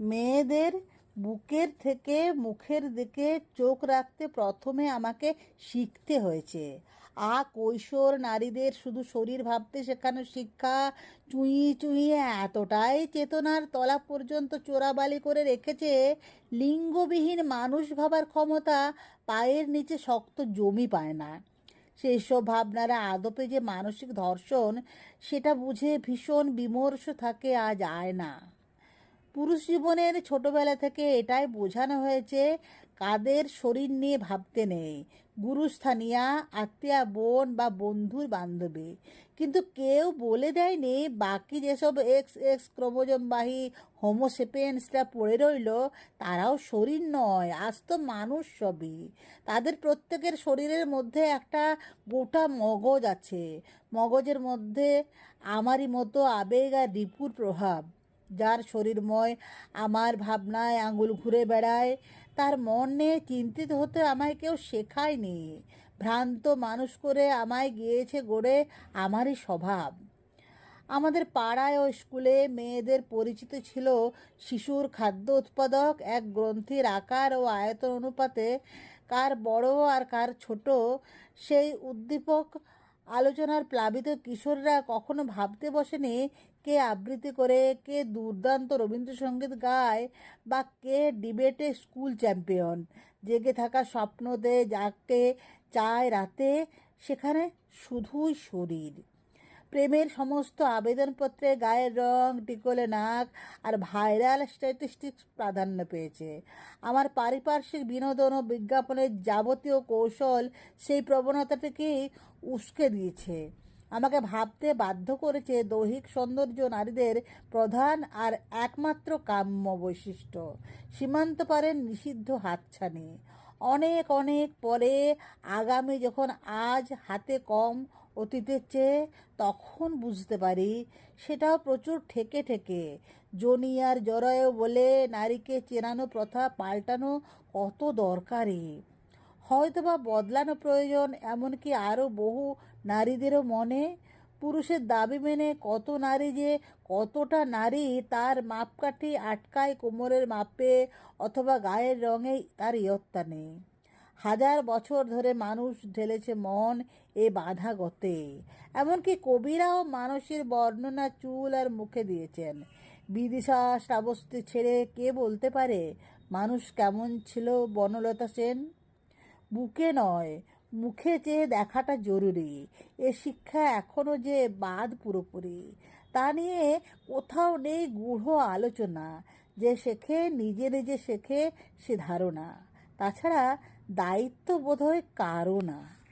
মেয়েদের বুকের থেকে মুখের দিকে চোখ রাখতে প্রথমে আমাকে শিখতে হয়েছে। আ কৈশোর নারীদের শুধু শরীর ভাবতে শেখানো শিক্ষা, চুঁই চুঁইয়ে এতটাই চেতনার তলা পর্যন্ত চোরাবালি করে রেখেছে, লিঙ্গবিহীন মানুষ ভাবার ক্ষমতা পায়ের নিচে শক্ত জমি পায় না। সেই সব ভাবনারা আদপে যে মানসিক ধর্ষণ, সেটা বুঝে ভীষণ বিমর্ষ থাকে, আজ আয় না পুরুষ জীবনের ছোটবেলা থেকে এটাই বোঝানো হয়েছে, কাদের শরীর নিয়ে ভাবতে নেই। গুরুস্থানীয়া আত্মীয়া, বোন বা বন্ধুর বান্ধবী। কিন্তু কেউ বলে দেয়নি, বাকি যেসব এক্স এক্স ক্রোমোজমবাহী হোমোসেপিয়েন্সরা পড়ে রইল, তারাও শরীর নয়, আজ তো মানুষ সবই। তাদের প্রত্যেকের শরীরের মধ্যে একটা গোটা মগজ আছে। মগজের মধ্যে আমারই মতো আবেগ আর রিপুর প্রভাব। যার শরীরময়, আমার ভাবনায় আঙুল ঘুরে বেড়ায়, তার মন নিয়ে চিন্তিত হতে আমায় কেউ শেখায়নি। ভ্রান্ত মানুষ করে আমায় গিয়েছে গড়ে আমারই স্বভাব। আমাদের পাড়ায় ও স্কুলে মেয়েদের পরিচিত ছিল শিশুর খাদ্য উৎপাদক, এক গ্রন্থির আকার ও আয়তন অনুপাতে কার বড় আর কার ছোট, সেই উদ্দীপক আলোচনার প্লাবিত কিশোররা কখনো ভাবতে বসেনি কে আবৃত্তি করে, কে দুর্দান্ত রবীন্দ্রসঙ্গীত গায় বা কে ডিবেটে স্কুল চ্যাম্পিয়ন। জেগে থাকা স্বপ্নতে যাকে চায় রাতে, সেখানে শুধুই শরীর। প্রেমের সমস্ত আবেদনপত্রে গায়ের রং টিকলে নাক আর ভাইরাল স্ট্যাটিস্টিক্স প্রাধান্য পেয়েছে। আমার পারিপার্শ্বিক বিনোদন ও বিজ্ঞাপনের যাবতীয় কৌশল সেই প্রবণতাটিকেই উস্কে দিয়েছে। আমাকে ভাবতে বাধ্য করেছে দৈহিক সৌন্দর্য নারীদের প্রধান আর একমাত্র কাম্য বৈশিষ্ট্য, সীমান্ত পারের নিষিদ্ধ হাতছানি। অনেক অনেক পরে আগামী যখন আজ হাতে কম অতীতের চেয়ে তখন বুঝতে পারি, সেটাও প্রচুর ঠেকে ঠেকে। জনি আর জরায়ু বলে নারীকে চেনানো প্রথা পাল্টানো কত দরকারি। হয়তোবা বদলানো প্রয়োজন, এমনকি আরও বহু নারীদেরও মনে। পুরুষের দাবি মেনে কত নারী যে কতটা নারী, তার মাপকাঠি আটকায় কোমরের মাপে, অথবা গায়ের রঙে তার ইয়ত্তা নেই। হাজার বছর ধরে মানুষ ঢেলেছে মন এ বাধা গতে। এমনকি কবিরাও মানুষের বর্ণনা চুল আর মুখে দিয়েছেন। বিদিশা শ্রাবস্তি ছেড়ে কে বলতে পারে? মানুষ কেমন ছিল বনলতা সেন? বুকে নয়, মুখে চেয়ে দেখাটা জরুরি, এ শিক্ষা এখনও যে বাদ পুরোপুরি, তা নিয়ে কোথাও নেই গূঢ় আলোচনা। যে শেখে নিজে নিজে শেখে সে ধারণা। তাছাড়া দায়িত্ব বোধহয় কারও না।